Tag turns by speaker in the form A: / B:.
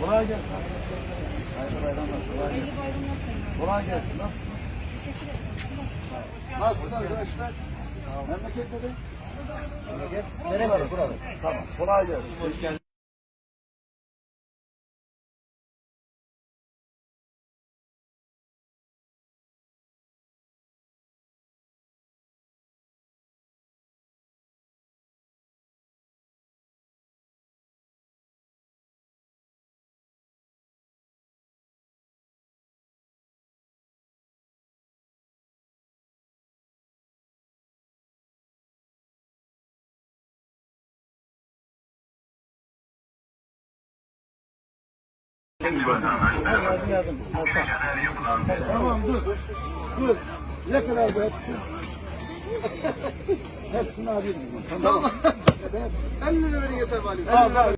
A: Kolay gelsin. Hayırlı bayramlar. Kolay gelsin. Kolay gelsin. Nasılsınız? Nasılsınız arkadaşlar? Memleket dedi. Memleket? Neresi? Buralı. Tamam. Kolay gelsin. Hoş geldiniz. Yardım yardım. Tamam dur. Dur. Ne kadar bu hepsi? Hepsini alayım. Tamam.
B: 50 lira verin yeter.
A: Tamam.